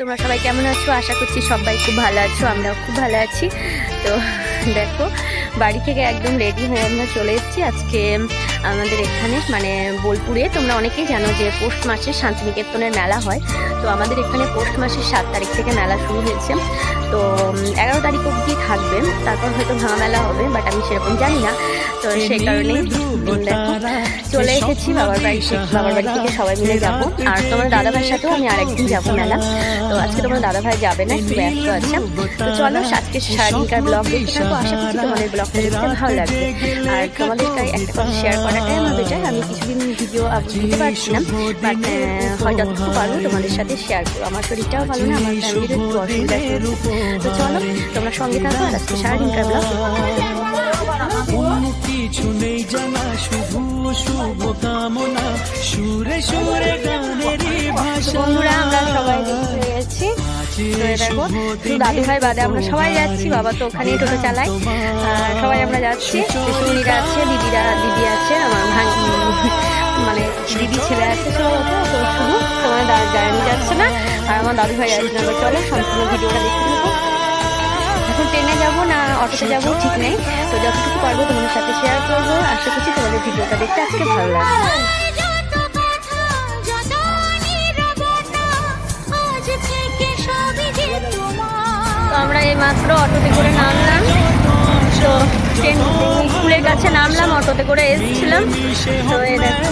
তোমরা সবাই কেমন আছো? আশা করছি সবাই খুব ভালো আছো, আমরাও খুব ভালো আছি। তো দেখো, বাড়ি থেকে একদম রেডি হয়ে আমরা চলে এসেছি। আজকে আমাদের এখানে মানে বোলপুরে। তোমরা অনেকেই জানো যে পৌষ মাসে শান্তিনিকেতনের মেলা হয়। তো আমাদের এখানে পৌষ মাসের সাত তারিখ থেকে মেলা শুরু হয়েছে। তো এগারো তারিখ অবধি থাকবে। তারপর হয়তো ভাঙা মেলা হবে বাট আমি সেরকম জানি না। তো সেই কারণে চলে এসেছি বাবার বাড়ি বাবার বাড়ি থেকে সবাই মিলে যাব। আর তোমার দাদা ভাইয়ের সাথেও আমি আরেকদিন যাব মেলা। তো আজকে তোমার দাদা ভাই যাবে না একটু ব্যস্ত আছে। তো চলো আজকে সারাদিনকার ব্লগ দেখতে থাকো। আশা করছি তোমাদের ব্লগটা দেখতে ভালো লাগবে। আর তোমাদের একটা কথা শেয়ার করাটাই আমার বেটার আমি কিছুদিন ভিডিও আপলোড দিতে পারছি না বাট হয় পারব তোমাদের সাথে শেয়ার করব। আমার শরীরটাও ভালো না আমার ফ্যামিলির একটু অসুবিধা তো চলো তোমরা সঙ্গে থাকো আর আজকে সারাদিনকার ব্লগ কিছু নেই জানা শুভ শুভ কামনা সুরে সুরে গানেরই ভাষা। বন্ধুরা আমরা সবাই গেছি দেখো শুধু দাদু ভাই বাদে আমরা সবাই যাচ্ছি বাবা তো ওখানেই টোটো চালায়। আর সবাই আমরা যাচ্ছি পিসুমণিরা আছে দিদিরা দিদি আছে আমার ভাই মানে দিদি ছেলে আছে সবাই তো শুধু তোমার দাদা যাচ্ছে না আর আমার দাদু ভাই যাচ্ছে না চলো সম্পূর্ণ ভিডিওটা দেখতে থাকো। এখন ট্রেনে যাব না অটোতে যাব ঠিক নেই। তো যতটুকু পারব তোমাদের সাথে শেয়ার করব। আশা করছি তোমাদের ভিডিওটা দেখতে আজকে ভালো লাগবে। তো আমরা এই মাত্র অটোতে করে নামলাম। তো ট্রেন স্কুলের কাছে নামলাম অটোতে করে এসেছিলাম। তো এই দেখো।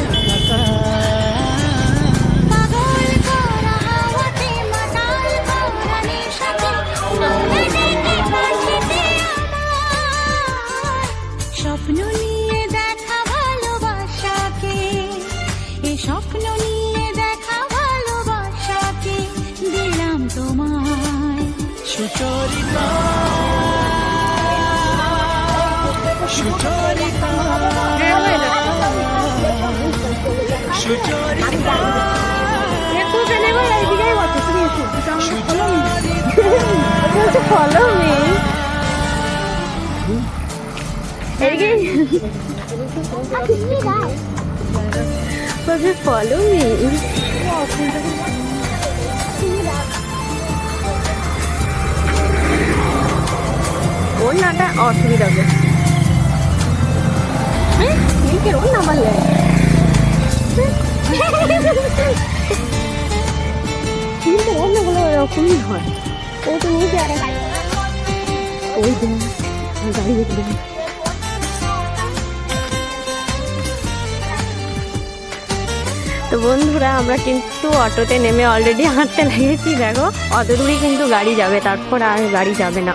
তোমায় Sucharita. Sucharita. Sucharita. Follow me follow me ওর নাটা অসুবিধা হবে। হ্যাঁ? ওর নাম্বার নেয় কিন্তু অন্যগুলো এরকমই হয়। ও তো নিয়ে যায় ওই দেখ গাড়ি দেখবে তো বন্ধুরা, আমরা কিন্তু অটোতে নেমে অলরেডি হাঁটতে লেগেছি, দেখো। অত দূরই কিন্তু গাড়ি যাবে, তারপর আর গাড়ি যাবে না।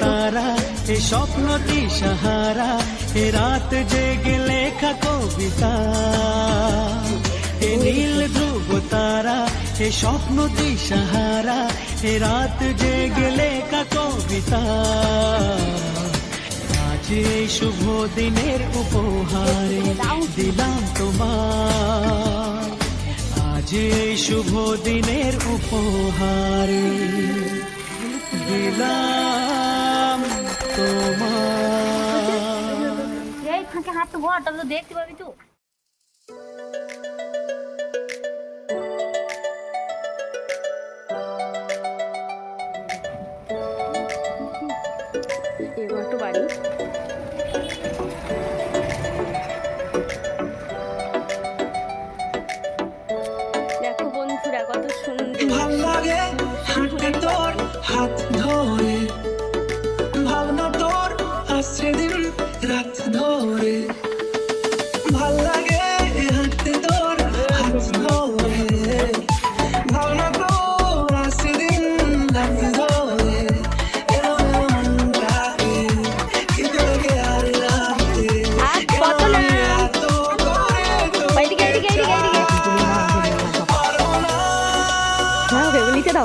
তারা এ স্বপ্নটি সাহারা এ রাত জেগে লেখা কবিতা। এ নীল ধ্রুব তারা এ স্বপ্নটি সাহারা এ রাত জেগে লেখা কবিতা। আজ শুভ দিনের উপহারে দিলাম তোমার। এই শুভ দিনের উপহার দিলাম তোমার হাত তো তাহলে তো দেখতে পাবি তো। সুন্দর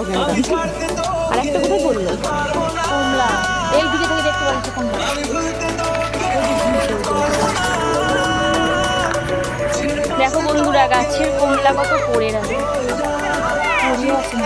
দেখি আর একটা কোথায় বলল কমলা। এই দিকে থেকে দেখতে পাচ্ছি কমলা। দেখো বন্ধুরা গাছের কমলা কত পড়ে আছে। পড়ে আছে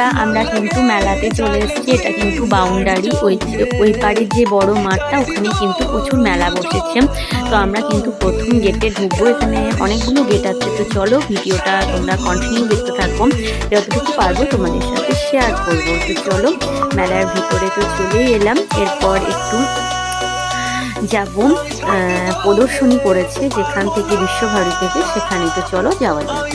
বন্ধুরা আমরা কিন্তু মেলাতে চলে এসেছি। এটা কিন্তু বাউন্ডারি। ওই ওই পাড়ের যে বড় মাঠটা, ওখানে কিন্তু প্রচুর মেলা বসেছে। তো আমরা কিন্তু প্রথম গেটে ঢুকবো। এখানে অনেকগুলো গেট আছে। তো চলো ভিডিওটা তোমরা কন্টিনিউ দেখতে থাকো। যতটুকু পারব তোমাদের সাথে শেয়ার করব। তো চলো, মেলার ভিতরে তো চলেই এলাম। এরপর একটু যাব। প্রদর্শনী করেছে যেখান থেকে বিশ্বভারতী থেকে, সেখানে তো চলো যাওয়া যাক।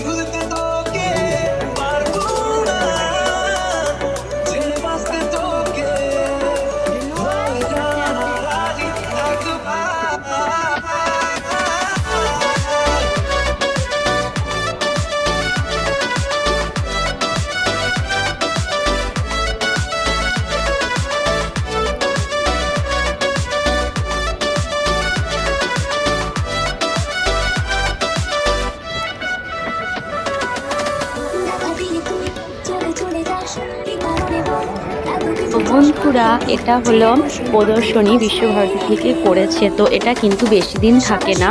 বন্ধুরা, এটা হলো প্রদর্শনী বিশ্বভারতী থেকে করেছে, তো এটা কিন্তু বেশি দিন থাকে না।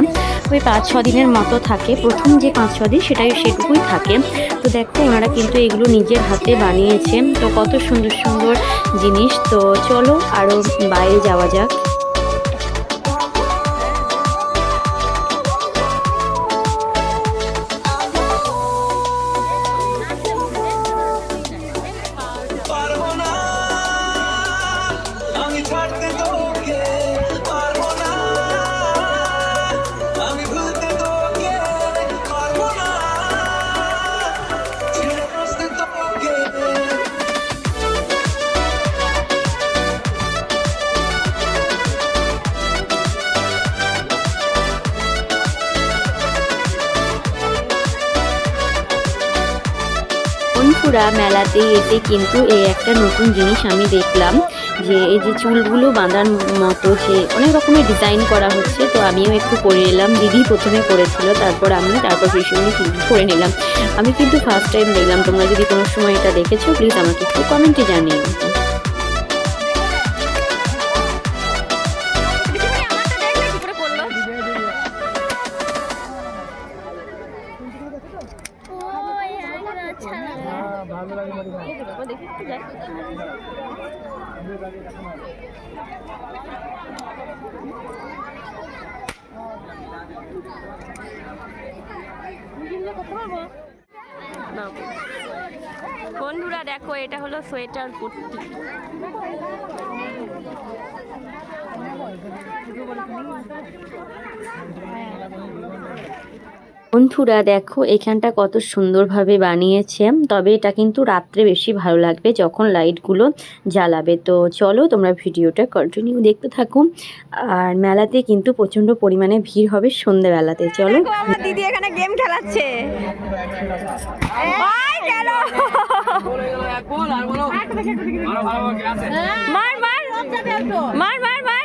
ওই পাঁচ ছ দিনের মতো থাকে। প্রথম যে পাঁচ ছ দিন সেটাই সেটুকুই থাকে। তো দেখো, ওনারা কিন্তু এগুলো নিজের হাতে বানিয়েছে তো কত সুন্দর সুন্দর জিনিস। তো চলো আরও বাইরে যাওয়া যাক। মেলাতে এতে কিন্তু এই একটা নতুন জিনিস আমি দেখলাম যে এই যে চুলগুলো বাঁধার মতো সে অনেক রকমের ডিজাইন করা হচ্ছে। তো আমিও একটু করে এলাম দিদি প্রথমে করেছিল, তারপর আমি তারপর ভীষণই করে নিলাম। আমি কিন্তু ফার্স্ট টাইম দেখলাম। তোমরা যদি কোনো সময় এটা দেখেছ প্লিজ আমাকে একটু কমেন্টে জানিও বন্ধুরা দেখো এটা হলো সোয়েটার কুর্তি। বন্ধুরা দেখো এখানটা কত সুন্দরভাবে বানিয়েছে। তবে এটা কিন্তু রাত্রে বেশি ভালো লাগবে যখন লাইটগুলো জ্বালাবে। তো চলো তোমরা ভিডিওটা কন্টিনিউ দেখতে থাকো। আর মেলাতে কিন্তু প্রচণ্ড পরিমাণে ভিড় হবে সন্ধেবেলাতে চলো। দিদি এখানে গেম খেলাচ্ছে। মার মার। মার মার মার।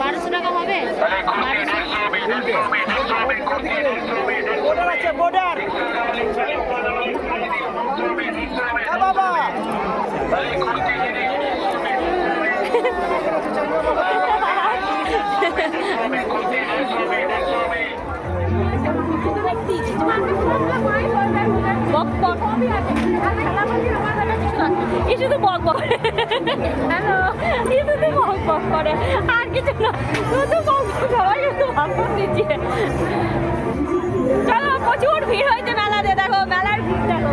বারোশো টাকা হবে? বর্ডার আছে বর্ডার বাবা। এই শুধু বক বক হ্যালো এই শুধু বক বক করে। আর কিছু না শুধু বক বক সবাই শুধু ভাবন দিচ্ছে। চলো, প্রচুর ভিড় হয়েছে মেলাতে, দেখো, মেলার ভিড়, দেখো।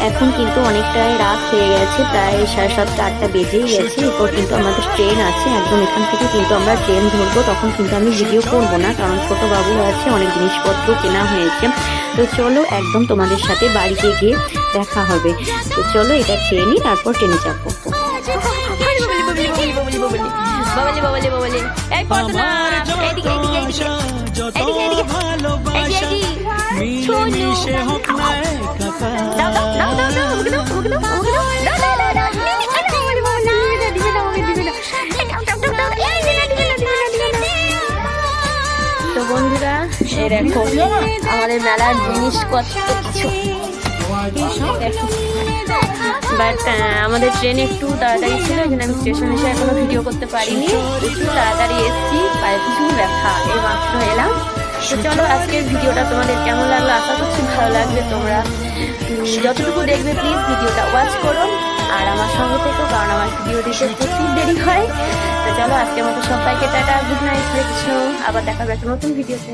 এখন কিন্তু অনেকটাই রাত হয়ে গেছে প্রায় সাড়ে সাতটা আটটা বেজেই গেছে এরপর কিন্তু আমাদের ট্রেন আছে একদম এখান থেকে কিন্তু আমরা ট্রেন ধরবো তখন কিন্তু আমি ভিডিও করব না কারণ ছোট বাবু আছে অনেক জিনিসপত্র কেনা হয়েছে তো চলো একদম তোমাদের সাথে বাড়িতে গিয়ে দেখা হবে তো চলো এটা খেয়ে নিই তারপর ট্রেনে যাব যত। ভালোবাসা হোক আমাদের মেলার জিনিস কত কিছু বাট আমাদের ট্রেন একটু তাড়াতাড়ি ছিল জন্য আমি স্টেশন এসে এখনও ভিডিও করতে পারিনি। একটু তাড়াতাড়ি এসেছি, পায়ে কিছু ব্যথা, এই মাত্র এলাম। তো চলো, আজকের ভিডিওটা তোমাদের কেমন লাগল? আশা করছি ভালো লাগবে তোমরা। যতটুকু দেখবে প্লিজ ভিডিওটা ওয়াচ করো। আর আমার সঙ্গে থেকো, কারণ আমার ভিডিও দিতে প্রচুর দেরি হয়। তো চলো, আজকের মতো সবাইকে টাটা গুড নাইট কৃষ্ণ। আবার দেখা একটা নতুন ভিডিওতে